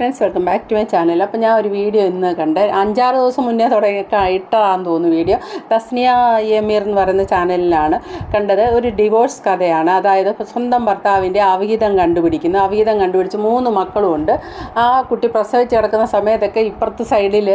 Friends welcome back to my channel അപ്പോൾ ഞാൻ ഒരു വീഡിയോ ഇന്ന് കണ്ട് അഞ്ചാറ് ദിവസം മുന്നേ തുടങ്ങി ഇട്ടതാണെന്ന് തോന്നുന്നു വീഡിയോ തസ്നിയ യമീർ എന്ന് പറയുന്ന ചാനലിലാണ് കണ്ടത്. ഒരു ഡിവോഴ്സ് കഥയാണ്. അതായത് സ്വന്തം ഭർത്താവിന്റെ അവിഹിതം കണ്ടുപിടിക്കുന്നു. അവിഹിതം കണ്ടുപിടിച്ച് മൂന്ന് മക്കളുമുണ്ട് ആ കുട്ടി പ്രസവിച്ച് കിടക്കുന്ന സമയത്തൊക്കെ ഇപ്പുറത്തെ സൈഡിൽ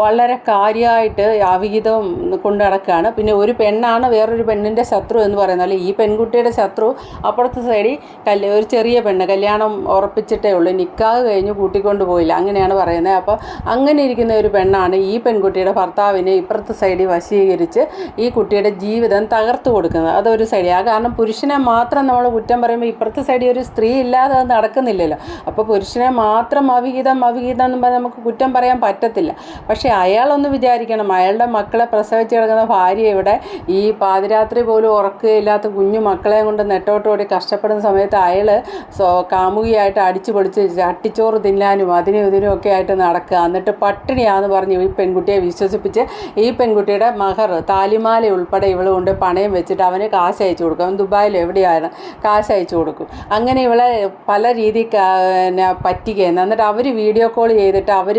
വളരെ കാര്യമായിട്ട് അവിഹിതം കൊണ്ട് നടക്കുകയാണ്. പിന്നെ ഒരു പെണ്ണാണ് വേറൊരു പെണ്ണിന്റെ ശത്രു എന്ന് പറയുന്നത്. ഈ പെൺകുട്ടിയുടെ ശത്രു അപ്പുറത്തെ സൈഡിൽ കല്യ ഒരു ചെറിയ പെണ്ണ് കല്യാണം ഉറപ്പിച്ചിട്ടേ ഉള്ളൂ. നിക്കാഹ് കഴിഞ്ഞ് കൂട്ടിക്കൊണ്ട് പോയില്ല അങ്ങനെയാണ് പറയുന്നത്. അപ്പോൾ അങ്ങനെ ഇരിക്കുന്ന ഒരു പെണ്ണാണ് ഈ പെൺകുട്ടിയുടെ ഭർത്താവിനെ ഇപ്പുറത്തെ സൈഡിൽ വശീകരിച്ച് ഈ കുട്ടിയുടെ ജീവിതം തകർത്തു കൊടുക്കുന്നത്. അതൊരു സൈഡിൽ ആ. കാരണം പുരുഷനെ മാത്രം നമ്മൾ കുറ്റം പറയുമ്പോൾ ഇപ്പുറത്തെ സൈഡിൽ ഒരു സ്ത്രീ ഇല്ലാതെ അത് നടക്കുന്നില്ലല്ലോ. അപ്പോൾ പുരുഷനെ മാത്രം അവിഹിതം അവിഹിതം എന്ന് പറഞ്ഞാൽ നമുക്ക് കുറ്റം പറയാൻ പറ്റത്തില്ല. പക്ഷേ അയാളൊന്ന് വിചാരിക്കണം. അയാളുടെ മക്കളെ പ്രസവിച്ച് കിടക്കുന്ന ഭാര്യ ഇവിടെ ഈ പാതിരാത്രി പോലും ഉറക്കുകയില്ലാത്ത കുഞ്ഞു മക്കളെ കൊണ്ട് നെട്ടോട്ടോടി കഷ്ടപ്പെടുന്ന സമയത്ത് അയാൾ കാമുകിയായിട്ട് അടിച്ചു പൊളിച്ച് ചട്ടിച്ചോറ് തിന്നാനും അതിനും ഇതിനും ഒക്കെ ആയിട്ട് നടക്കുക. എന്നിട്ട് പട്ടിണിയാന്ന് പറഞ്ഞ് ഈ പെൺകുട്ടിയെ വിശ്വസിപ്പിച്ച് ഈ പെൺകുട്ടിയുടെ മഹർ താലിമാല ഉൾപ്പെടെ ഇവൾ കൊണ്ട് പണയം വെച്ചിട്ട് അവന് കാശ് അയച്ചു കൊടുക്കും. അവൻ ദുബായിൽ എവിടെയാണ് കാശ് അയച്ചു കൊടുക്കും. അങ്ങനെ ഇവളെ പല രീതി പറ്റിക്കുകയെന്ന് എന്നിട്ട് അവർ വീഡിയോ കോൾ ചെയ്തിട്ട് അവർ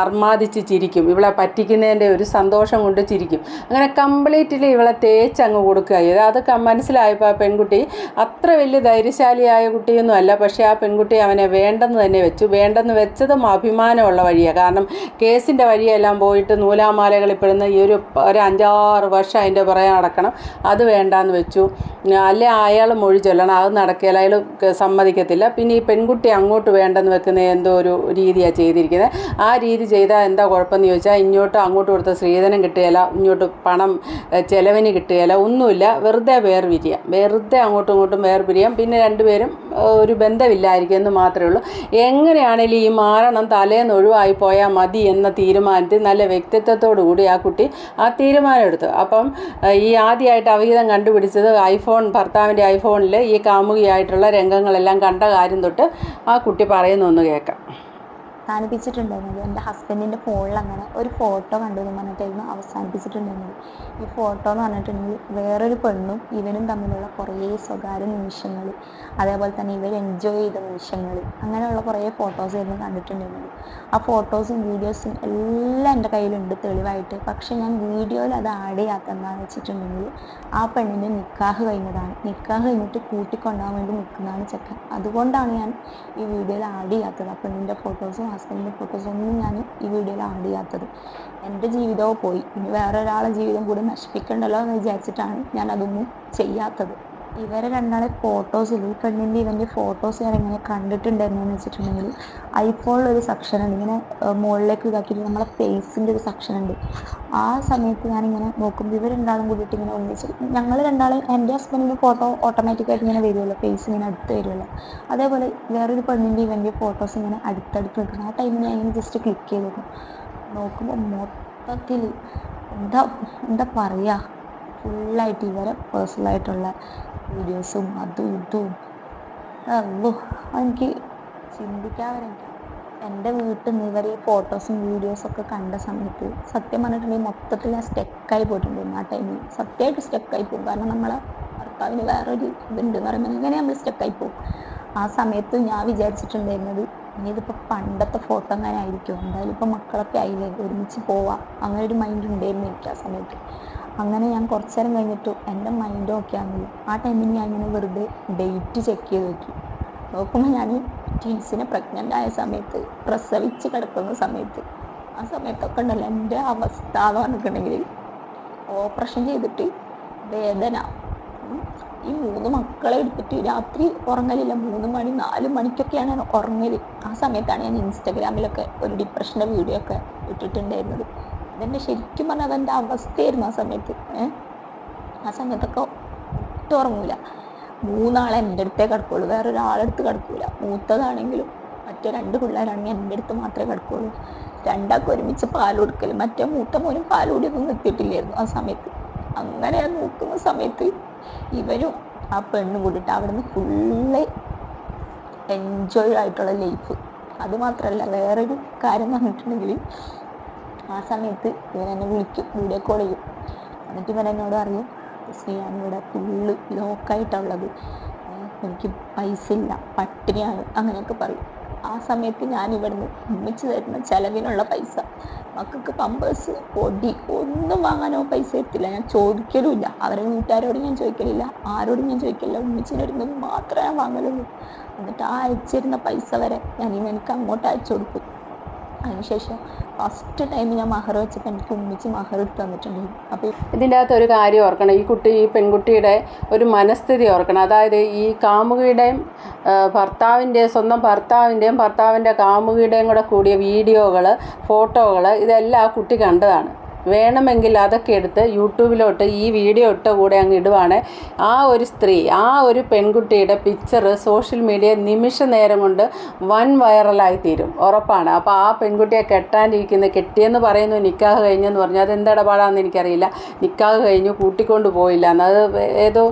അർമാദിച്ച് ചിരിക്കും. ഇവളെ പറ്റിക്കുന്നതിന്റെ ഒരു സന്തോഷം കൊണ്ട് ചിരിക്കും. അങ്ങനെ കംപ്ലീറ്റ്ലി ഇവളെ തേച്ച് അങ്ങ് കൊടുക്കുക. ചെയ്ത് അത് മനസ്സിലായപ്പോൾ ആ പെൺകുട്ടി അത്ര വലിയ ധൈര്യശാലിയായ കുട്ടിയൊന്നും അല്ല പക്ഷേ ആ പെൺകുട്ടി അവനെ വേണ്ടെന്ന് തന്നെ വെച്ചു. വേണ്ടെന്ന് വെച്ചതും അഭിമാനമുള്ള വഴിയാണ് കാരണം കേസിന്റെ വഴിയെല്ലാം പോയിട്ട് നൂലാമാലകൾ പെടുന്ന ഈ ഒരു ഒരു അഞ്ചാറ് വർഷം അതിന്റെ പുറകെ നടക്കണം. അത് വേണ്ടാന്ന് വെച്ചു. അല്ലെ അയാൾ മൊഴി ചൊല്ലണം. അത് നടക്കില്ല. അയാൾ സമ്മതിക്കത്തില്ല. പിന്നെ ഈ പെൺകുട്ടി അങ്ങോട്ട് വേണ്ടെന്ന് വെക്കുന്ന എന്തോ ഒരു രീതിയാണ് ചെയ്തിരിക്കുന്നത് ആ രീതി ചെയ്താൽ എന്താ കുഴപ്പമെന്ന് ചോദിച്ചാൽ ഇങ്ങോട്ട് അങ്ങോട്ട് കൊടുത്ത സ്ത്രീധനം കിട്ടുകയില്ല. ഇങ്ങോട്ട് പണം ചിലവിന് കിട്ടുകയില്ല. ഒന്നുമില്ല. വെറുതെ വേർപിരിയാം. വെറുതെ അങ്ങോട്ടും ഇങ്ങോട്ടും വേർപിരിയാം. പിന്നെ രണ്ടുപേരും ഒരു ബന്ധമില്ലായിരിക്കും എന്ന് മാത്രമേ ഉള്ളൂ. എങ്ങനെയാണെങ്കിലും ഈ മാരണം തലേന്ന് ഒഴിവായി പോയാൽ മതി എന്ന തീരുമാനത്തിൽ നല്ല വ്യക്തിത്വത്തോടു കൂടി ആ കുട്ടി ആ തീരുമാനം എടുത്തു അപ്പം ഈ ആദ്യമായിട്ട് അവിഹിതം കണ്ടുപിടിച്ചത് ഐഫോൺ ഭർത്താവിന്റെ ഐഫോണിൽ ഈ കാമുകിയായിട്ടുള്ള രംഗങ്ങളെല്ലാം കണ്ട കാര്യം തൊട്ട് ആ കുട്ടി പറയുന്നൊന്ന് കേൾക്കാം. അവസാനിപ്പിച്ചിട്ടുണ്ടായിരുന്നത്. എന്റെ ഹസ്ബൻഡിന്റെ ഫോണിൽ അങ്ങനെ ഒരു ഫോട്ടോ കണ്ടു എന്ന് പറഞ്ഞിട്ടായിരുന്നു അവസാനിപ്പിച്ചിട്ടുണ്ടായിരുന്നത്. ഈ ഫോട്ടോ എന്ന് പറഞ്ഞിട്ടുണ്ടെങ്കിൽ വേറൊരു പെണ്ണും ഇവനും തമ്മിലുള്ള കുറേ സ്വകാര്യ നിമിഷങ്ങൾ അതേപോലെ തന്നെ ഇവർ എൻജോയ് ചെയ്ത നിമിഷങ്ങൾ അങ്ങനെയുള്ള കുറേ ഫോട്ടോസ് ആയിരുന്നു കണ്ടിട്ടുണ്ടായിരുന്നത്. ആ ഫോട്ടോസും വീഡിയോസും എല്ലാം എന്റെ കയ്യിലുണ്ട് തെളിവായിട്ട്. പക്ഷെ ഞാൻ വീഡിയോയിൽ അത് ആഡ് ചെയ്യാത്ത എന്താണെന്ന് വെച്ചിട്ടുണ്ടെങ്കിൽ ആ പെണ്ണിന്റെ നിക്കാഹ് കഴിഞ്ഞതാണ്. നിക്കാഹ് കഴിഞ്ഞിട്ട് കൂട്ടിക്കൊണ്ടാകാൻ വേണ്ടി നിൽക്കുന്നതാണ് ചെക്കൻ. അതുകൊണ്ടാണ് ഞാൻ ഈ വീഡിയോയിൽ ആഡ് ചെയ്യാത്തത്. ആ പെണ്ണിന്റെ ഫോട്ടോസും ഹസ്ബൻഡിന്റെ ഒന്നും ഞാൻ ഈ വീഡിയോയിൽ ആഡ് ചെയ്യാത്തത്. എന്റെ ജീവിതവും പോയി. ഇനി വേറെ ഒരാളെ ജീവിതം കൂടി നശിപ്പിക്കണ്ടല്ലോ എന്ന് വിചാരിച്ചിട്ടാണ് ഞാൻ അതൊന്നും ചെയ്യാത്തത്. ഇവരെ രണ്ടാളെ ഫോട്ടോസിൽ ഈ പെണ്ണിന്റെ ഇവന്റെ ഫോട്ടോസ് ഞാൻ എങ്ങനെ കണ്ടിട്ടുണ്ടായിരുന്നു വെച്ചിട്ടുണ്ടെങ്കിൽ ഐഫോണിൽ ഒരു സെക്ഷൻ ഉണ്ട്. ഇങ്ങനെ മുകളിലേക്ക് ഇതാക്കിയിട്ട് നമ്മളെ ഫേസിന്റെ ഒരു സെക്ഷൻ ഉണ്ട്. ആ സമയത്ത് ഞാനിങ്ങനെ നോക്കുമ്പോൾ ഇവർ രണ്ടാളും കൂടിയിട്ട് ഇങ്ങനെ ഒന്നിച്ച് ഞങ്ങൾ രണ്ടാളും എന്റെ ഹസ്ബൻഡിന്റെ ഫോട്ടോ ഓട്ടോമാറ്റിക്കായിട്ട് ഇങ്ങനെ വരുമല്ലോ ഫേസ് ഇങ്ങനെ അടുത്ത് വരുമല്ലോ അതേപോലെ വേറൊരു പെണ്ണിന്റെ ഇവന്റെ ഫോട്ടോസ് ഇങ്ങനെ അടുത്തടുത്ത് നിൽക്കുന്നു. ആ ടൈമിൽ ഞാൻ ഇങ്ങനെ ജസ്റ്റ് ക്ലിക്ക് ചെയ്ത് നോക്കും നോക്കുമ്പോൾ മൊത്തത്തിൽ എന്താ എന്താ പറയുക ഫുള്ളായിട്ട് ഇവരെ പേഴ്സണലായിട്ടുള്ള വീഡിയോസും അതും ഇതും. അല്ലോ എനിക്ക് ചിന്തിക്കാൻ വരെ എന്റെ വീട്ടിൽ നിന്ന് ഇവർ ഈ ഫോട്ടോസും വീഡിയോസും ഒക്കെ കണ്ട സമയത്ത് സത്യം പറഞ്ഞിട്ടുണ്ടെങ്കിൽ മൊത്തത്തിൽ ഞാൻ സ്റ്റെക്കായി പോയിട്ടുണ്ടായിരുന്നു ആ ടൈമിൽ സത്യമായിട്ട് സ്റ്റെക്കായി പോകും. കാരണം നമ്മളെ ഭർത്താവിന് വേറൊരു ഇതുണ്ട്. പറയുമ്പോൾ ഇങ്ങനെ നമ്മൾ സ്റ്റെക്കായി പോകും? ആ സമയത്ത് ഞാൻ വിചാരിച്ചിട്ടുണ്ടായിരുന്നത് ഇനി ഇതിപ്പോൾ പണ്ടത്തെ ഫോട്ടോ അങ്ങനെ ആയിരിക്കും? എന്തായാലും ഇപ്പോൾ മക്കളൊക്കെ ആയില്ലേ? ഒരുമിച്ച് പോവാം. അങ്ങനെ ഒരു മൈൻഡ് ഉണ്ടായിരുന്നു എനിക്ക് ആ സമയത്ത്. അങ്ങനെ ഞാൻ കുറച്ച് നേരം കഴിഞ്ഞിട്ട് എന്റെ മൈൻഡ് ഓക്കെ ആകുന്നില്ല ആ ടൈമിൽ ഞാൻ ഇങ്ങനെ വെറുതെ ഡേറ്റ് ചെക്ക് ചെയ്ത് നോക്കി നോക്കുമ്പോൾ ഞാൻ ട്വിൻസിനെ പ്രഗ്നന്റ് ആയ സമയത്ത് പ്രസവിച്ച് കിടക്കുന്ന സമയത്ത് ആ സമയത്തൊക്കെ ഉണ്ടല്ലോ എന്റെ അവസ്ഥ എന്ന് പറഞ്ഞിട്ടുണ്ടെങ്കിൽ ഓപ്പറേഷൻ ചെയ്തിട്ട് വേദന. ഈ മൂന്ന് മക്കളെ എടുത്തിട്ട് രാത്രി ഉറങ്ങലില്ല. മൂന്ന് മണി നാല് മണിക്കൊക്കെയാണ് ഞാൻ ഉറങ്ങൽ. ആ സമയത്താണ് ഞാൻ ഇൻസ്റ്റാഗ്രാമിലൊക്കെ ഒരു ഡിപ്രഷന്റെ വീഡിയോ ഒക്കെ ഇട്ടിട്ടുണ്ടായിരുന്നത്. അതെന്റെ ശരിക്കും പറഞ്ഞാൽ അതെന്റെ അവസ്ഥയായിരുന്നു ആ സമയത്ത്. ഏഹ് ആ സമയത്തൊക്കെ ഒട്ടും ഉറങ്ങൂല. മൂന്നാളെ എന്റെ അടുത്തേ കിടക്കുള്ളൂ. വേറെ ഒരാളെടുത്ത് കിടക്കൂല. മൂത്തതാണെങ്കിലും മറ്റേ രണ്ട് പിള്ളേരാണെങ്കിൽ എന്റെ അടുത്ത് മാത്രമേ കിടക്കുള്ളൂ. രണ്ടാൾക്ക് ഒരുമിച്ച് പാൽ കൊടുക്കൽ മറ്റേ മൂത്ത മോനും പാൽ കൂടിയൊന്നും നിർത്തിയിട്ടില്ലായിരുന്നു ആ സമയത്ത്. അങ്ങനെ നോക്കുന്ന സമയത്ത് ഇവരും ആ പെണ്ണും കൂടിയിട്ട് അവിടുന്ന് ഫുള്ള് എൻജോയ് ആയിട്ടുള്ള ലൈഫ് അത് മാത്രമല്ല വേറൊരു കാര്യം പറഞ്ഞിട്ടുണ്ടെങ്കിൽ ആ സമയത്ത് ഇവൻ എന്നെ വിളിക്കും വീഡിയോ കോൾ ചെയ്യും. എന്നിട്ട് ഇവൻ എന്നോട് അറിയും ഞാനിവിടെ ഫുള്ള് ലോക്കായിട്ടുള്ളത് എനിക്ക് പൈസ ഇല്ല പട്ടിണിയാണ് അങ്ങനെയൊക്കെ പറയും. ആ സമയത്ത് ഞാൻ ഇവിടുന്ന് ഉമ്മിച്ച് തരുന്ന ചെലവിനുള്ള പൈസ. മക്കൾക്ക് പമ്പേഴ്സ് പൊടി ഒന്നും വാങ്ങാനോ പൈസ എത്തില്ല. ഞാൻ ചോദിക്കലുമില്ല. അവരെ വീട്ടുകാരോട് ഞാൻ ചോദിക്കലില്ല. ആരോടും ഞാൻ ചോദിക്കലില്ല. ഉമ്മിച്ചിനൊരുന്ന് മാത്രമേ ഞാൻ വാങ്ങലുള്ളൂ. എന്നിട്ട് ആ അയച്ചിരുന്ന പൈസ വരെ ഞാൻ ഇവനിക്ക് അങ്ങോട്ട് അയച്ചു കൊടുക്കും അതിനുശേഷം ഫസ്റ്റ് ടൈം ഞാൻ മഹർ വെച്ചപ്പോൾ എനിക്ക് ഉമ്മിച്ച് മഹർ എടുത്ത് തന്നിട്ടുണ്ടായിരുന്നു അപ്പോൾ ഇതിന്റെ അകത്ത് ഒരു കാര്യം ഓർക്കണം. ഈ കുട്ടി ഈ പെൺകുട്ടിയുടെ ഒരു മനസ്ഥിതി ഓർക്കണം. അതായത് ഈ കാമുകിയുടെയും ഭർത്താവിന്റെ സ്വന്തം ഭർത്താവിന്റെയും ഭർത്താവിന്റെ കാമുകിയുടെയും കൂടെ കൂടിയ വീഡിയോകൾ ഫോട്ടോകൾ ഇതെല്ലാം ആ കുട്ടി കണ്ടതാണ്. വേണമെങ്കിൽ അതൊക്കെ എടുത്ത് യൂട്യൂബിലോട്ട് ഈ വീഡിയോ ഇട്ട കൂടെ അങ്ങ് ഇടുവാണ്. ആ ഒരു സ്ത്രീ ആ ഒരു പെൺകുട്ടിയുടെ പിക്ചർ സോഷ്യൽ മീഡിയ നിമിഷ നേരം കൊണ്ട് വൻ വൈറലായി തീരും ഉറപ്പാണ്. അപ്പോൾ ആ പെൺകുട്ടിയെ കെട്ടാനിരിക്കുന്ന കെട്ടിയെന്ന് പറയുന്നു നിക്കാഹ് കഴിഞ്ഞെന്ന് പറഞ്ഞു അത് എന്തിടപാടാണെന്ന് എനിക്കറിയില്ല. നിക്കാഹ് കഴിഞ്ഞു കൂട്ടിക്കൊണ്ട് പോയില്ല. എന്നത് ഏതോ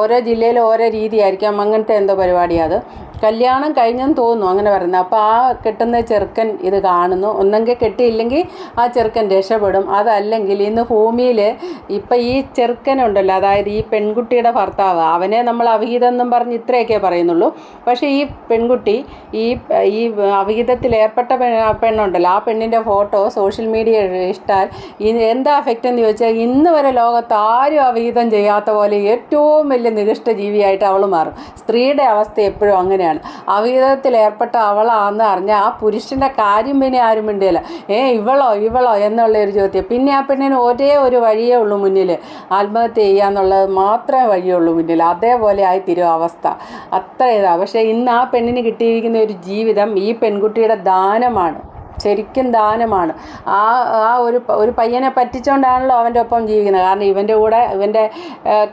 ഓരോ ജില്ലയിലും ഓരോ രീതിയായിരിക്കാം. അങ്ങനത്തെ എന്തോ പരിപാടിയാണ് അത്. കല്യാണം കഴിഞ്ഞെന്ന് തോന്നുന്നു അങ്ങനെ പറയുന്നത്. അപ്പോൾ ആ കെട്ടുന്ന ചെറുക്കൻ ഇത് കാണുന്നു. ഒന്നെങ്കിൽ കെട്ടിയില്ലെങ്കിൽ ആ ചെറുക്കൻ രക്ഷപ്പെടും. അതല്ലെങ്കിൽ ഇന്ന് ഭൂമിയിൽ ഇപ്പം ഈ ചെറുക്കനുണ്ടല്ലോ അതായത് ഈ പെൺകുട്ടിയുടെ ഭർത്താവ് അവനെ നമ്മൾ അവിഹിതമെന്നും പറഞ്ഞ് ഇത്രയൊക്കെ പറയുന്നുള്ളൂ. പക്ഷേ ഈ പെൺകുട്ടി ഈ ഈ അവിഹിതത്തിൽ ഏർപ്പെട്ട പെണ്ണുണ്ടല്ലോ ആ പെണ്ണിന്റെ ഫോട്ടോ സോഷ്യൽ മീഡിയ ഇഷ്ടാൽ എന്താ എഫക്റ്റ് എന്ന് ചോദിച്ചാൽ ഇന്ന് വരെ ലോകത്ത് ആരും അവിഹിതം ചെയ്യാത്ത പോലെ ഏറ്റവും വലിയ നികൃഷ്ട ജീവിയായിട്ട് അവൾ മാറും. സ്ത്രീയുടെ അവസ്ഥ എപ്പോഴും അങ്ങനെയാണ്. അവിഹിതത്തിൽ ഏർപ്പെട്ട അവളാന്ന് അറിഞ്ഞ ആ പുരുഷന്റെ കാര്യം പിന്നെ ആരും മിണ്ടിയല്ല ഏ ഇവളോ ഇവളോ? എന്നുള്ള ഒരു ചോദ്യം. പിന്നെ ആ പെണ്ണിന് ഒരേ ഒരു വഴിയേ ഉള്ളൂ മുന്നിൽ ആത്മഹത്യ ചെയ്യാന്നുള്ളത് മാത്രമേ വഴിയുള്ളൂ മുന്നിൽ അതേപോലെ ആയി തീരും അവസ്ഥ. അത്ര ഇതാണ് പക്ഷേ ഇന്ന് ആ പെണ്ണിന് കിട്ടിയിരിക്കുന്ന ഒരു ജീവിതം ഈ പെൺകുട്ടിയുടെ ദാനമാണ്. ശരിക്കും ദാനമാണ്. ആ ആ ഒരു ഒരു പയ്യനെ പറ്റിച്ചുകൊണ്ടാണല്ലോ അവന്റെ ഒപ്പം ജീവിക്കുന്നത്. കാരണം ഇവന്റെ കൂടെ ഇവന്റെ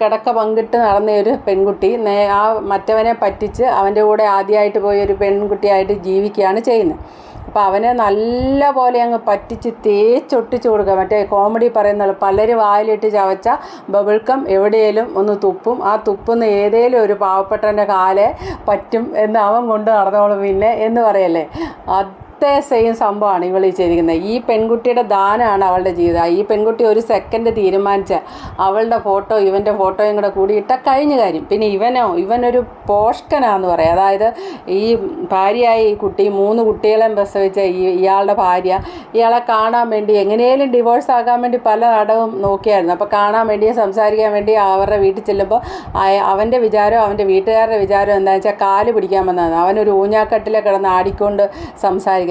കിടക്ക പങ്കിട്ട് നടന്ന ഒരു പെൺകുട്ടി ആ മറ്റവനെ പറ്റിച്ച് അവന്റെ കൂടെ ആദ്യമായിട്ട് പോയ ഒരു പെൺകുട്ടിയായിട്ട് ജീവിക്കുകയാണ് ചെയ്യുന്നത്. അപ്പോൾ അവനെ നല്ല പോലെ അങ്ങ് പറ്റിച്ച് തേച്ചൊട്ടിച്ച് കൊടുക്കുക. മറ്റേ കോമഡി പറയുന്നത് പലരും വായിലിട്ട് ചവച്ച ബബിൾക്കം എവിടെയെങ്കിലും ഒന്ന് തുപ്പും. ആ തുപ്പുന്ന ഏതേലും ഒരു പാവപ്പെട്ടവന്റെ കാലെ പറ്റും എന്ന് അവൻ കൊണ്ട് നടന്നോളും പിന്നെ എന്ന് പറയല്ലേ? അതേ സെയിം സംഭവമാണ് ഇവൾ ചെയ്തിരിക്കുന്നത്. ഈ പെൺകുട്ടിയുടെ ദാനമാണ് അവളുടെ ജീവിതം. ഈ പെൺകുട്ടി ഒരു സെക്കൻഡ് തീരുമാനിച്ച അവളുടെ ഫോട്ടോ ഇവന്റെ ഫോട്ടോയും കൂടെ കൂടി ഇട്ട കഴിഞ്ഞ കാര്യം. പിന്നെ ഇവനോ ഇവനൊരു പോഷ്കനാന്ന് പറയാം. അതായത് ഈ ഭാര്യയായ ഈ കുട്ടി മൂന്ന് കുട്ടികളെ പ്രസവിച്ച ഈ ഇയാളുടെ ഭാര്യ ഇയാളെ കാണാൻ വേണ്ടി എങ്ങനെയും ഡിവോഴ്സ് ആകാൻ വേണ്ടി പല നടവും നോക്കിയായിരുന്നു. അപ്പോൾ കാണാൻ വേണ്ടി സംസാരിക്കാൻ വേണ്ടി അവരുടെ വീട്ടിൽ ചെല്ലുമ്പോൾ അവന്റെ വിചാരം അവന്റെ വീട്ടുകാരുടെ വിചാരം എന്താണെന്ന് വെച്ചാൽ കാൽ പിടിക്കാൻ വന്നതാണ്. അവനൊരു ഊഞ്ഞാക്കട്ടിലെ കിടന്ന് ആടിക്കൊണ്ട്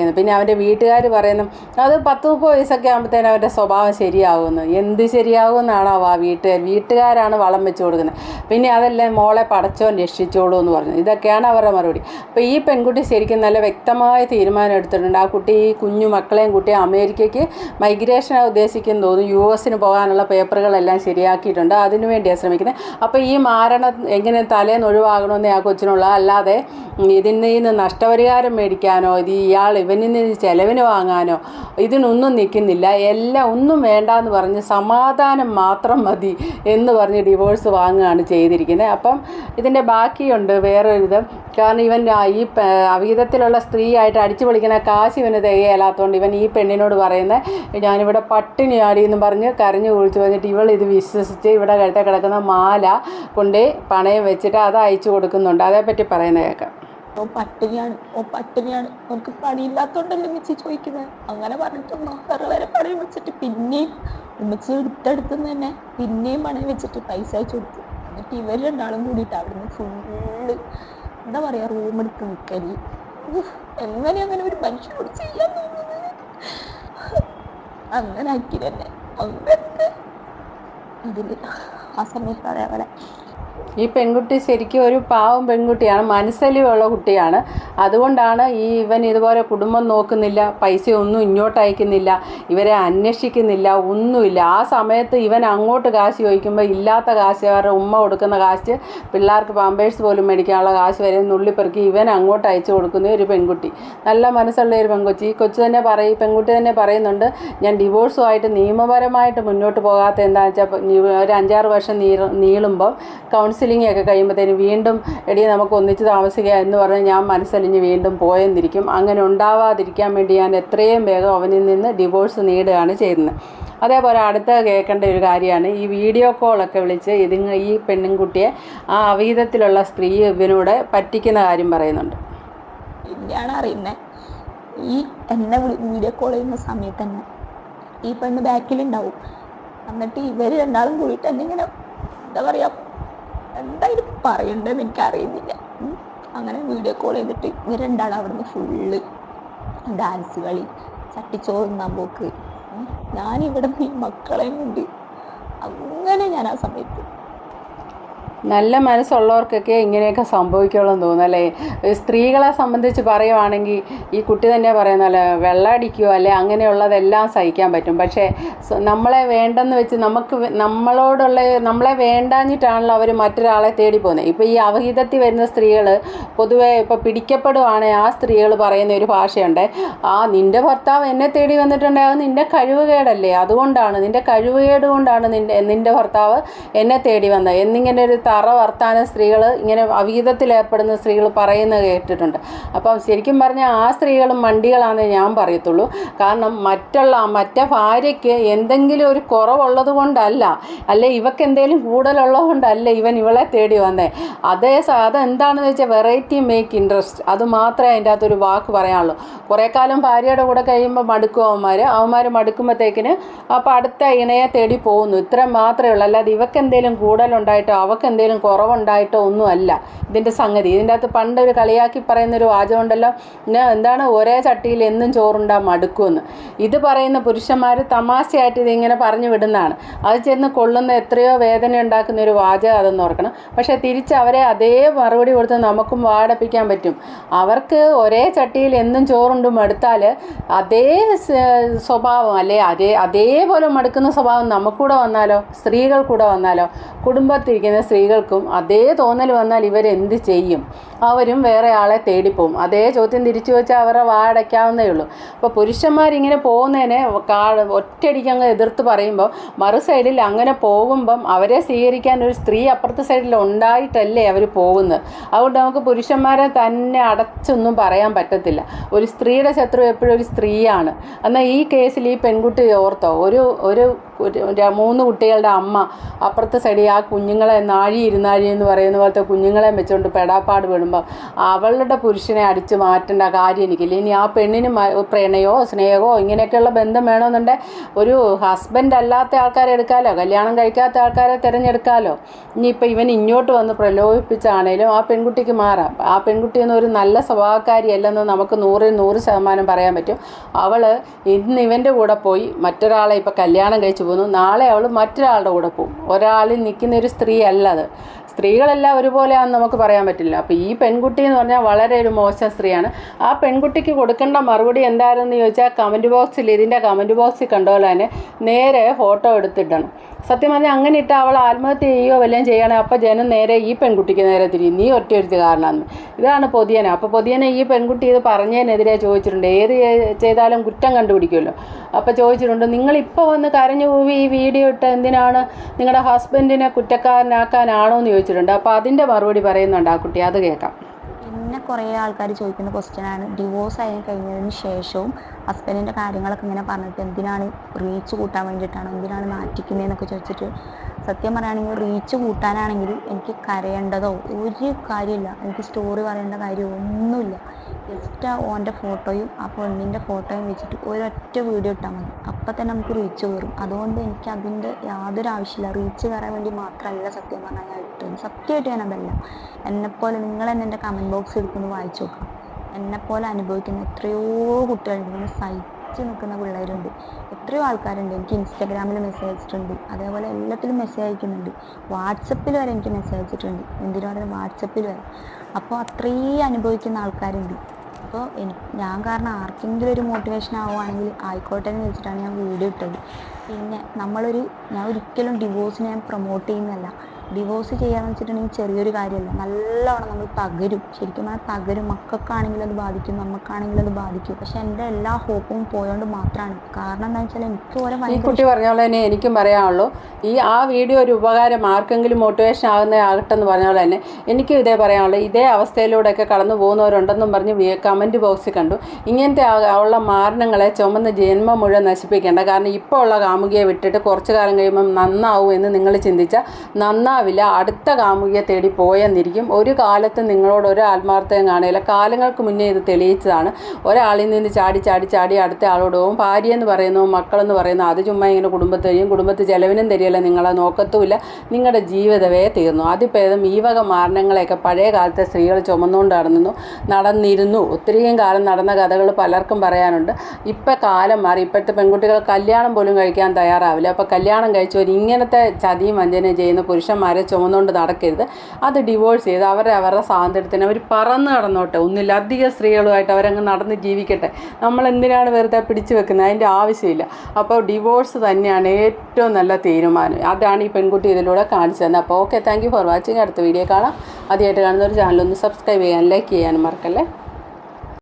സംസാരിക്കുന്നത് പിന്നെ അവന്റെ വീട്ടുകാർ പറയുന്നു അത് പത്ത് മുപ്പത് വയസ്സൊക്കെ ആകുമ്പോഴത്തേനും അവന്റെ സ്വഭാവം ശരിയാകുമെന്ന് എന്ത് ശരിയാകുമെന്നാണോ ആ വീട്ടുകാർ വീട്ടുകാരാണ് വളം വെച്ച് കൊടുക്കുന്നത്. പിന്നെ അതെല്ലാം മോളെ പടച്ചോൻ രക്ഷിച്ചോളൂ എന്ന് പറഞ്ഞു. ഇതൊക്കെയാണ് അവരുടെ മറുപടി. അപ്പോൾ ഈ പെൺകുട്ടി ശരിക്കും നല്ല വ്യക്തമായ തീരുമാനം എടുത്തിട്ടുണ്ട്. ആ കുട്ടി ഈ കുഞ്ഞു മക്കളെയും കുട്ടി അമേരിക്കയ്ക്ക് മൈഗ്രേഷൻ ഉദ്ദേശിക്കുന്നു തോന്നുന്നു. യു എസിന് പോകാനുള്ള പേപ്പറുകളെല്ലാം ശരിയാക്കിയിട്ടുണ്ട്. അതിനു വേണ്ടിയാണ് ശ്രമിക്കുന്നത്. അപ്പോൾ ഈ മാരണം എങ്ങനെ തലേന്ന് ഒഴിവാകണമെന്ന് ആ കൊച്ചിനുള്ള അല്ലാതെ ഇതിൽ നിന്ന് നഷ്ടപരിഹാരം മേടിക്കാനോ ഇത് ഇയാൾ ഇവനിൽ നിന്ന് ചെലവിന് വാങ്ങാനോ ഇതിനൊന്നും നിൽക്കുന്നില്ല. എല്ലാം ഒന്നും വേണ്ട എന്ന് പറഞ്ഞ് സമാധാനം മാത്രം മതി എന്ന് പറഞ്ഞ് ഡിവോഴ്സ് വാങ്ങുകയാണ് ചെയ്തിരിക്കുന്നത്. അപ്പം ഇതിന്റെ ബാക്കിയുണ്ട് വേറൊരു ഇത് കാരണം ഇവൻ ഈ അവിഹിതത്തിലുള്ള സ്ത്രീയായിട്ട് അടിച്ചു പൊളിക്കുന്ന കാശ് ഇവന് തികയല്ലാത്തതുകൊണ്ട് ഇവൻ ഈ പെണ്ണിനോട് പറയുന്നത് ഞാനിവിടെ പട്ടിണിയാടി എന്ന് പറഞ്ഞ് കരഞ്ഞു കുളിച്ച് വന്നിട്ട് ഇവൾ ഇത് വിശ്വസിച്ച് ഇവിടെ കഴുത്ത കിടക്കുന്ന മാല കൊണ്ട് പണയം വെച്ചിട്ട് അത് അയച്ചു കൊടുക്കുന്നുണ്ട്. അതേപ്പറ്റി പറയുന്നത് കേൾക്കാം. ഓ പട്ടിണിയാണ്. ഓ പട്ടിണിയാണ്. നമുക്ക് പണിയില്ലാത്തോണ്ടല്ലേ ഉമ്മച്ചി ചോദിക്കുന്നത് അങ്ങനെ പറഞ്ഞിട്ട് മഹർ വരെ പണി വെച്ചിട്ട് പിന്നെയും ഉമ്മച്ചി എടുത്തെടുത്തുനിന്ന് തന്നെ പിന്നെയും പണി വെച്ചിട്ട് പൈസ അയച്ചു കൊടുത്തു. എന്നിട്ട് ഇവർ രണ്ടാളും കൂടിയിട്ട് അവിടുന്ന് ഫുള്ള് എന്താ പറയാ റൂം എടുത്ത് നിൽക്കൽ എങ്ങനെ അങ്ങനെ ഒരു മനുഷ്യനോട് ചെയ്യാൻ തോന്നുന്നത്? അങ്ങനെ ആക്കി തന്നെ അങ്ങനത്തെ അതിൽ ആ സമയത്ത് അതേപോലെ ഈ പെൺകുട്ടി ശരിക്കും ഒരു പാവം പെൺകുട്ടിയാണ് മനസ്സലിവുള്ള കുട്ടിയാണ്. അതുകൊണ്ടാണ് ഈ ഇവൻ ഇതുപോലെ കുടുംബം നോക്കുന്നില്ല പൈസ ഒന്നും ഇങ്ങോട്ട് അയക്കുന്നില്ല ഇവരെ അന്വേഷിക്കുന്നില്ല ഒന്നുമില്ല. ആ സമയത്ത് ഇവൻ അങ്ങോട്ട് കാശ് ചോദിക്കുമ്പോൾ ഇല്ലാത്ത കാശ് അവരുടെ ഉമ്മ കൊടുക്കുന്ന കാശ് പിള്ളേർക്ക് പാമ്പേഴ്സ് പോലും മേടിക്കാനുള്ള കാശ് വരെ നുള്ളിപ്പെറുക്കി ഇവൻ അങ്ങോട്ട് അയച്ചു കൊടുക്കുന്ന ഒരു പെൺകുട്ടി. നല്ല മനസ്സുള്ള ഒരു പെൺകൊച്ചി ഈ കൊച്ചു തന്നെ പറയും പെൺകുട്ടി തന്നെ പറയുന്നുണ്ട് ഞാൻ ഡിവോഴ്സുമായിട്ട് നിയമപരമായിട്ട് മുന്നോട്ട് പോകാത്ത എന്താണെന്ന് വെച്ചാൽ ഒരു അഞ്ചാറ് വർഷം നീള നീളുമ്പോൾ കൗൺസിലിംഗ് ഒക്കെ കഴിയുമ്പോഴത്തേനും വീണ്ടും എടി നമുക്ക് ഒന്നിച്ച് താമസിക്കുക എന്ന് പറഞ്ഞ് ഞാൻ മനസ്സലിഞ്ഞ് വീണ്ടും പോയെന്നിരിക്കും. അങ്ങനെ ഉണ്ടാവാതിരിക്കാൻ വേണ്ടി ഞാൻ എത്രയും വേഗം അവനിൽ നിന്ന് ഡിവോഴ്സ് നേടുകയാണ് ചെയ്യുന്നത്. അതേപോലെ അടുത്ത കേൾക്കേണ്ട ഒരു കാര്യമാണ് ഈ വീഡിയോ കോളൊക്കെ വിളിച്ച് ഇതിങ്ങ ഈ പെണ്ണുംകുട്ടിയെ ആ അവീതത്തിലുള്ള സ്ത്രീ ഇവനോട് പറ്റിക്കുന്ന കാര്യം പറയുന്നുണ്ട്. പിന്നെയാണ് അറിയുന്നത് ഈ എന്നെ വീഡിയോ കോൾ ചെയ്യുന്ന സമയത്ത് തന്നെ ഈ പെണ്ണ് ബാക്കിലുണ്ടാവും എന്നിട്ട് ഇവർ രണ്ടാളും കൂടിയിട്ട് എന്നെ ഇങ്ങനെ എന്താ പറയുക എന്തായാലും പറയണ്ടെന്ന് എനിക്ക് അറിയുന്നില്ല അങ്ങനെ വീഡിയോ കോൾ ചെയ്തിട്ട് ഇവർ രണ്ടാളും അവിടുന്ന് ഫുള്ള് ഡാൻസ് കളി ചട്ടിച്ചോറ് തിന്നാൻ പോക്ക്. ഞാനിവിടെ നിന്ന് മക്കളെയും കൊണ്ട് അങ്ങനെ ഞാൻ ആ സമയത്ത് നല്ല മനസ്സുള്ളവർക്കൊക്കെ ഇങ്ങനെയൊക്കെ സംഭവിക്കുള്ളൂ എന്ന് തോന്നുന്നു അല്ലേ? സ്ത്രീകളെ സംബന്ധിച്ച് പറയുവാണെങ്കിൽ ഈ കുട്ടി തന്നെ പറയുന്നല്ലേ വെള്ളം അടിക്കുകയോ അല്ലെ അങ്ങനെയുള്ളതെല്ലാം സഹിക്കാൻ പറ്റും. പക്ഷേ നമ്മളെ വേണ്ടെന്ന് വെച്ച് നമുക്ക് നമ്മളോടുള്ള നമ്മളെ വേണ്ടാഞ്ഞിട്ടാണല്ലോ അവർ മറ്റൊരാളെ തേടി പോകുന്നത്. ഇപ്പോൾ ഈ അവഹിതത്തിൽ വരുന്ന സ്ത്രീകൾ പൊതുവെ ഇപ്പോൾ പിടിക്കപ്പെടുവാണെങ്കിൽ ആ സ്ത്രീകൾ പറയുന്ന ഒരു ഭാഷയുണ്ട്. ആ നിന്റെ ഭർത്താവ് എന്നെ തേടി വന്നിട്ടുണ്ടെങ്കിൽ അത് നിന്റെ കഴിവുകേടല്ലേ? അതുകൊണ്ടാണ് നിന്റെ കഴിവുകേട് കൊണ്ടാണ് നിന്റെ നിന്റെ ഭർത്താവ് എന്നെ തേടി വന്നത്. എന്നിങ്ങനെ ഒരു തറ വർത്താനം സ്ത്രീകൾ ഇങ്ങനെ അവീതത്തിൽ ഏർപ്പെടുന്ന സ്ത്രീകൾ പറയുന്നത് കേട്ടിട്ടുണ്ട്. അപ്പം ശരിക്കും പറഞ്ഞാൽ ആ സ്ത്രീകളും മണ്ടികളാണെന്നേ ഞാൻ പറയത്തുള്ളൂ. കാരണം മറ്റുള്ള മറ്റേ ഭാര്യയ്ക്ക് എന്തെങ്കിലും ഒരു കുറവുള്ളത് കൊണ്ടല്ല. അല്ലെ ഇവക്ക് എന്തെങ്കിലും കൂടുതലുള്ളത് കൊണ്ടല്ല ഇവൻ ഇവളെ തേടി വന്നേ. അതേ അതെന്താണെന്ന് വെച്ചാൽ വെറൈറ്റി മേക്ക് ഇൻട്രസ്റ്റ് അത് മാത്രമേ അതിന്റെ അകത്തൊരു വാക്ക് പറയാനുള്ളൂ. കുറേ കാലം ഭാര്യയുടെ കൂടെ കഴിയുമ്പോൾ മടുക്കും അവന്മാർ അവന്മാർ മടുക്കുമ്പോഴത്തേക്കിന് അപ്പോൾ അടുത്ത ഇണയെ തേടി പോകുന്നു. ഇത്ര മാത്രമേ ഉള്ളൂ. അല്ലാതെ ഇവക്ക് എന്തെങ്കിലും കൂടുതലുണ്ടായിട്ടോ അവക്ക് എന്തെങ്കിലും കുറവുണ്ടായിട്ടോ ഒന്നുമല്ല. ഇതിന്റെ സംഗതി. ഇതിന്റെ അകത്ത് പണ്ട് ഒരു കളിയാക്കി പറയുന്ന ഒരു വാചകമുണ്ടല്ലോ എന്താണ് ഒരേ ചട്ടിയിൽ എന്നും ചോറുണ്ടാ മടുക്കുമെന്ന്. ഇത് പറയുന്ന പുരുഷന്മാർ തമാശയായിട്ട് ഇതിങ്ങനെ പറഞ്ഞു വിടുന്നതാണ്. അത് ചെന്ന് കൊള്ളുന്ന എത്രയോ വേദന ഉണ്ടാക്കുന്ന ഒരു വാചകം അതെന്ന് ഓർക്കണം. പക്ഷേ തിരിച്ച് അവരെ അതേ മറുപടി കൊടുത്ത് നമുക്കും വാടപ്പിക്കാൻ പറ്റും. അവർക്ക് ഒരേ ചട്ടിയിൽ എന്നും ചോറുണ്ട് മടുത്താൽ അതേ സ്വഭാവം അല്ലെ അതേ അതേപോലെ മടുക്കുന്ന സ്വഭാവം നമുക്കൂടെ വന്നാലോ? സ്ത്രീകൾ കൂടെ വന്നാലോ? കുടുംബത്തിരിക്കുന്ന സ്ത്രീകൾക്കും അതേ തോന്നൽ വന്നാൽ ഇവരെന്ത് ചെയ്യും? അവരും വേറെ ആളെ തേടിപ്പോവും. അതേ ചോദ്യം തിരിച്ചു വെച്ചാൽ അവരുടെ വാടയ്ക്കാവുന്നേ ഉള്ളൂ. അപ്പോൾ പുരുഷന്മാരിങ്ങനെ പോകുന്നതിനെ കാ ഒറ്റയടിക്കങ്ങ് എതിർത്ത് പറയുമ്പോൾ മറു സൈഡിൽ അങ്ങനെ പോകുമ്പം അവരെ സ്വീകരിക്കാൻ ഒരു സ്ത്രീ അപ്പുറത്തെ സൈഡിൽ ഉണ്ടായിട്ടല്ലേ അവർ പോകുന്നത്? അതുകൊണ്ട് നമുക്ക് പുരുഷന്മാരെ തന്നെ അടച്ചൊന്നും പറയാൻ പറ്റത്തില്ല. ഒരു സ്ത്രീയുടെ ശത്രു എപ്പോഴും ഒരു സ്ത്രീയാണ്. എന്നാൽ ഈ കേസിൽ ഈ പെൺകുട്ടി ഓർത്തോ? ഒരു ഒരു മൂന്ന് കുട്ടികളുടെ അമ്മ അപ്പുറത്തെ സൈഡിൽ ആ കുഞ്ഞുങ്ങളെ നാഴി ഇരുന്നാഴി എന്ന് പറയുന്ന പോലത്തെ കുഞ്ഞുങ്ങളെ വെച്ചുകൊണ്ട് പെടാപ്പാട് വിടുമ്പോൾ അവളുടെ പുരുഷനെ അടിച്ചു മാറ്റേണ്ട കാര്യം എനിക്കില്ല. ഇനി ആ പെണ്ണിന് പ്രണയോ സ്നേഹമോ ഇങ്ങനെയൊക്കെയുള്ള ബന്ധം വേണമെന്നുണ്ടെങ്കിൽ ഒരു ഹസ്ബൻഡ് അല്ലാത്ത ആൾക്കാരെ എടുക്കാമല്ലോ കല്യാണം കഴിക്കാത്ത ആൾക്കാരെ തിരഞ്ഞെടുക്കാമല്ലോ ഇനിയിപ്പോൾ ഇവൻ ഇങ്ങോട്ട് വന്ന് പ്രലോഭിപ്പിച്ചാണേലും ആ പെൺകുട്ടിക്ക് മാറാം. ആ പെൺകുട്ടി പെൺകുട്ടിയൊന്നും ഒരു നല്ല സ്വഭാവക്കാരിയല്ലെന്ന് നമുക്ക് നൂറിൽ നൂറ് ശതമാനം പറയാൻ പറ്റും. അവൾ ഇന്ന് ഇവന്റെ കൂടെ പോയി മറ്റൊരാളെ ഇപ്പോൾ കല്യാണം കഴിച്ചു പോകുന്നു. നാളെ അവൾ മറ്റൊരാളുടെ കൂടെ പോകും. ഒരാളിൽ നിൽക്കുന്ന ഒരു സ്ത്രീ അല്ല അത്. സ്ത്രീകളെല്ലാം ഒരുപോലെയാണെന്ന് നമുക്ക് പറയാൻ പറ്റില്ല. അപ്പോൾ ഈ പെൺകുട്ടി എന്ന് പറഞ്ഞാൽ വളരെ ഒരു മോശം സ്ത്രീയാണ്. ആ പെൺകുട്ടിക്ക് കൊടുക്കേണ്ട മറുപടി എന്തായിരുന്നു ചോദിച്ചാൽ കമന്റ് ബോക്സിൽ ഇതിന്റെ കമന്റ് ബോക്സിൽ കണ്ടുപോലെ തന്നെ നേരെ ഫോട്ടോ എടുത്തിടണം. സത്യം പറഞ്ഞാൽ അങ്ങനെ ഇട്ട് അവൾ ആത്മഹത്യ ചെയ്യുകയോ വല്ലതും ചെയ്യുകയാണെങ്കിൽ അപ്പോൾ ജനം നേരെ ഈ പെൺകുട്ടിക്ക് നേരെ തിരിയും. നീ ഒറ്റയൊരുത്തി കാരണമെന്ന് ഇതാണ് പൊതിയന. അപ്പോൾ പൊതിയനെ ഈ പെൺകുട്ടി ഇത് പറഞ്ഞതിനെതിരെ ചോദിച്ചിട്ടുണ്ട്. ഏത് ചെയ്താലും കുറ്റം കണ്ടുപിടിക്കുമല്ലോ. അപ്പോൾ ചോദിച്ചിട്ടുണ്ട് നിങ്ങളിപ്പോൾ വന്ന് കരഞ്ഞു പോയി ഈ വീഡിയോ ഇട്ട് എന്തിനാണ് നിങ്ങളുടെ ഹസ്ബൻഡിനെ കുറ്റക്കാരനാക്കാനാണോ എന്ന് ചോദിച്ചിട്ടുണ്ട്. അപ്പോൾ അതിന്റെ മറുപടി പറയുന്നുണ്ട് ആ കുട്ടി. അത് കേൾക്കാം. കുറേ ആൾക്കാർ ചോദിക്കുന്ന ക്വസ്റ്റ്യൻ ആണ്. ഡിവോഴ്സ് ആയി കഴിഞ്ഞതിന് ശേഷവും ഹസ്ബൻഡിന്റെ കാര്യങ്ങളൊക്കെ ഇങ്ങനെ പറഞ്ഞിട്ട് എന്തിനാണ് റീച്ച് കൂട്ടാൻ വേണ്ടിയിട്ടാണ് എന്തിനാണ് മാറ്റിക്കുന്നതെന്നൊക്കെ ചോദിച്ചിട്ട് സത്യം പറയുകയാണെങ്കിൽ റീച്ച് കൂട്ടാനാണെങ്കിൽ എനിക്ക് കരയേണ്ടതോ ഒരു കാര്യമില്ല. എനിക്ക് സ്റ്റോറി പറയേണ്ട കാര്യമോ ഒന്നുമില്ല. ജസ്റ്റ് ഓന്റെ ഫോട്ടോയും ആ പെണ്ണിന്റെ ഫോട്ടോയും വെച്ചിട്ട് ഒരൊറ്റ വീഡിയോ ഇട്ടാൽ മതി. അപ്പം തന്നെ നമുക്ക് റീച്ച് കയറും അതുകൊണ്ട് എനിക്ക് അതിന്റെ യാതൊരു ആവശ്യമില്ല. റീച്ച് കയറാൻ വേണ്ടി മാത്രമല്ല സത്യം പറഞ്ഞാൽ ഞാൻ ഇട്ടത്. സത്യമായിട്ട് ഞാൻ അതല്ല. എന്നെപ്പോലെ നിങ്ങൾ തന്നെ എന്റെ കമന്റ് ബോക്സ് എടുക്കുന്നു വായിച്ചു നോക്കാം. എന്നെപ്പോലെ അനുഭവിക്കുന്ന എത്രയോ കുട്ടികളുണ്ട്. ഇങ്ങനെ സഹിച്ച് നിൽക്കുന്ന പിള്ളേരുണ്ട്. എത്രയോ ആൾക്കാരുണ്ട്. എനിക്ക് ഇൻസ്റ്റാഗ്രാമിൽ മെസ്സേജ് അയച്ചിട്ടുണ്ട്. അതേപോലെ എല്ലാത്തിലും മെസ്സേജ് അയക്കുന്നുണ്ട്. വാട്സപ്പിൽ വരെ എനിക്ക് മെസ്സേജ് അയച്ചിട്ടുണ്ട്. എന്തിനു പറയുന്നത് വാട്സപ്പിൽ വരെ. അപ്പോൾ അത്രയും അനുഭവിക്കുന്ന ആൾക്കാരുണ്ട്. അപ്പോൾ എനിക്ക് ഞാൻ കാരണം ആർക്കെങ്കിലും ഒരു മോട്ടിവേഷൻ ആവുകയാണെങ്കിൽ ആയിക്കോട്ടെ എന്ന് വെച്ചിട്ടാണ് ഞാൻ വീഡിയോ ഇട്ടത്. പിന്നെ നമ്മളൊരു ഞാൻ ഒരിക്കലും ഡിവോഴ്സിനെ ഞാൻ പ്രൊമോട്ട് ചെയ്യുന്നതല്ല. ഡിവോഴ്സ് ചെയ്യാന്ന് വെച്ചിട്ടുണ്ടെങ്കിൽ ചെറിയൊരു കാര്യമല്ല. നല്ലവണ്ണം നമ്മൾ തകരും. ശരിക്കും പറഞ്ഞാൽ തകരും. മക്കൾക്കാണെങ്കിലും അത് ബാധിക്കും. നമുക്കാണെങ്കിലും അത് ബാധിക്കും. പക്ഷെ എന്റെ എല്ലാ ഹോപ്പും പോയോണ്ട് മാത്രമാണ് കാരണം എന്താ വെച്ചാൽ എനിക്ക് ഓരോ ഈ കുട്ടി പറഞ്ഞ പോലെ തന്നെ എനിക്കും പറയാനുള്ളൂ. ഈ ആ വീഡിയോ ഒരു ഉപകാരം ആർക്കെങ്കിലും മോട്ടിവേഷൻ ആകുന്ന ആകട്ടെ എന്ന് പറഞ്ഞ പോലെ തന്നെ എനിക്കും ഇതേ പറയാനുള്ളൂ. ഇതേ അവസ്ഥയിലൂടെയൊക്കെ കടന്നു പോകുന്നവരുണ്ടെന്നും പറഞ്ഞ് കമന്റ് ബോക്സിൽ കണ്ടു. ഇങ്ങനത്തെ ഉള്ള മാരണങ്ങളെ ചുമന്ന് ജന്മം മുഴുവൻ നശിപ്പിക്കേണ്ട. കാരണം ഇപ്പോൾ ഉള്ള കാമുകിയെ വിട്ടിട്ട് കുറച്ച് കാലം കഴിയുമ്പം നന്നാവും എന്ന് നിങ്ങൾ ചിന്തിച്ചാൽ നന്നാവില്ല നന്നാവില്ല അടുത്ത കാമുകിയെ തേടി പോയെന്നിരിക്കും. ഒരു കാലത്ത് നിങ്ങളോട് ഒരു ആത്മാർത്ഥം കാണില്ല. കാലങ്ങൾക്ക് മുന്നേ ഇത് തെളിയിച്ചതാണ്. ഒരാളിൽ നിന്ന് ചാടി ചാടി ചാടി അടുത്ത ആളോട് പോകും ഭാര്യ എന്ന് പറയുന്നു മക്കളെന്ന് പറയുന്നു അത് ചുമ്മാ ഇങ്ങനെ കുടുംബത്തെയും കുടുംബത്തെ ചെലവിനും തരികയില്ല നിങ്ങളെ നോക്കത്തുമില്ല നിങ്ങളുടെ ജീവിതവേ തീർന്നു. അതിപ്പേതും ഈ വക മാരണങ്ങളെയൊക്കെ പഴയ കാലത്തെ സ്ത്രീകൾ ചുമന്നുകൊണ്ട് നടന്നു നടന്നിരുന്നു. ഒത്തിരിയും കാലം നടന്ന കഥകൾ പലർക്കും പറയാനുണ്ട്. ഇപ്പം കാലം മാറി. ഇപ്പോഴത്തെ പെൺകുട്ടികൾ കല്യാണം പോലും കഴിക്കാൻ തയ്യാറാവില്ല. അപ്പോൾ കല്യാണം കഴിച്ചവർ ഇങ്ങനത്തെ ചതിയും വഞ്ചനയും ചെയ്യുന്ന പുരുഷന്മാരെ ചുമന്നുകൊണ്ട് നടക്കരുത്. അത് ഡിവോഴ്സ് ചെയ്ത് അവരെ അവരുടെ സ്വാതന്ത്ര്യത്തിന് അവർ പറന്ന് കടന്നോട്ടെ ഒന്നിലധികം സ്ത്രീകളുമായിട്ട് അവരങ്ങ് നടന്ന് ജീവിക്കട്ടെ. നമ്മൾ എന്തിനാണ് വെറുതെ പിടിച്ചു വെക്കുന്നത്? അതിന്റെ ആവശ്യമില്ല. അപ്പോൾ ഡിവോഴ്സ് തന്നെയാണ് ഏറ്റവും നല്ല തീരുമാനം. അതാണ് ഈ പെൺകുട്ടി ഇതിലൂടെ കാണിച്ചു തന്നത്. അപ്പോൾ ഓക്കെ താങ്ക് ഫോർ വാച്ചിങ് അടുത്ത വീഡിയോ കാണാം. ആദ്യമായിട്ട് കാണുന്ന ഒരു ചാനൽ ഒന്ന് സബ്സ്ക്രൈബ് ചെയ്യാൻ ലൈക്ക് ചെയ്യാനും മറക്കല്ലേ?